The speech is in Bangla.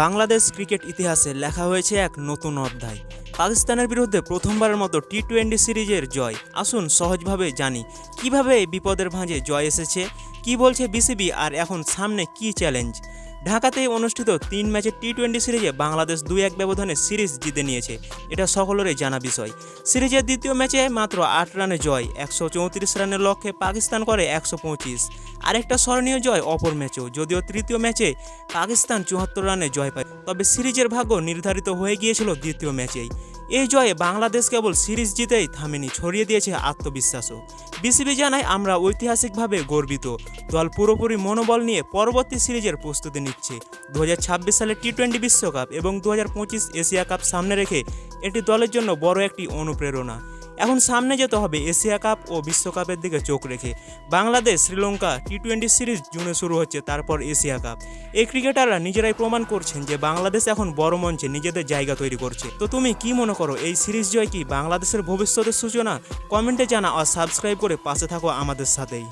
বাংলাদেশ ক্রিকেট ইতিহাসে লেখা হয়েছে এক নতুন অধ্যায়। পাকিস্তানের বিরুদ্ধে প্রথমবারের মতো টি টোয়েন্টি সিরিজের জয়। আসুন সহজভাবে জানি, কীভাবে বিপদের ভাঁজে জয় এসেছে? কি বলছে বিসিবি? আর এখন সামনে কি চ্যালেঞ্জ ঢাকাতে অনুষ্ঠিত তিন ম্যাচের টি টোয়েন্টি সিরিজে বাংলাদেশ দুই এক ব্যবধানে সিরিজ জিতে নিয়েছে। এটা সকলেরই জানা বিষয়। সিরিজের দ্বিতীয় ম্যাচে মাত্র আট রানে জয়, একশো চৌত্রিশ রানের লক্ষ্যে পাকিস্তান করে একশো পঁচিশ। আরেকটা স্মরণীয় জয় অপর ম্যাচেও, যদিও তৃতীয় ম্যাচে পাকিস্তান চুয়াত্তর রানে জয় পায়। তবে সিরিজের ভাগ্য নির্ধারিত হয়ে গিয়েছিল দ্বিতীয় ম্যাচেই। এই জয়ে বাংলাদেশ কেবল সিরিজ জিতেই থামেনি, ছড়িয়ে দিয়েছে আত্মবিশ্বাসও। বিসিবি জানায়, আমরা ঐতিহাসিকভাবে গর্বিত। দল পুরোপুরি মনোবল নিয়ে পরবর্তী সিরিজের প্রস্তুতি নিচ্ছে। দু সালে টি টোয়েন্টি বিশ্বকাপ এবং দু হাজার পঁচিশ এশিয়া কাপ সামনে রেখে এটি দলের জন্য বড় একটি অনুপ্রেরণা। এখন সামনে যেতে হবে এশিয়া কাপ ও বিশ্বকাপের দিকে চোখ রেখে। Bangladesh, Sri Lanka T twenty series জুনে শুরু হচ্ছে, তারপর এশিয়া কাপ। এই ক্রিকেটাররা নিজেরাই প্রমাণ করছেন যে বাংলাদেশ এখন বড় মঞ্চে নিজেদের জায়গা তৈরি করছে। তো তুমি কি মনে করো, এই সিরিজ জয় কি বাংলাদেশের ভবিষ্যতের সূচনা? কমেন্টে জানা আর সাবস্ক্রাইব করে পাশে থাকো আমাদের সাথেই।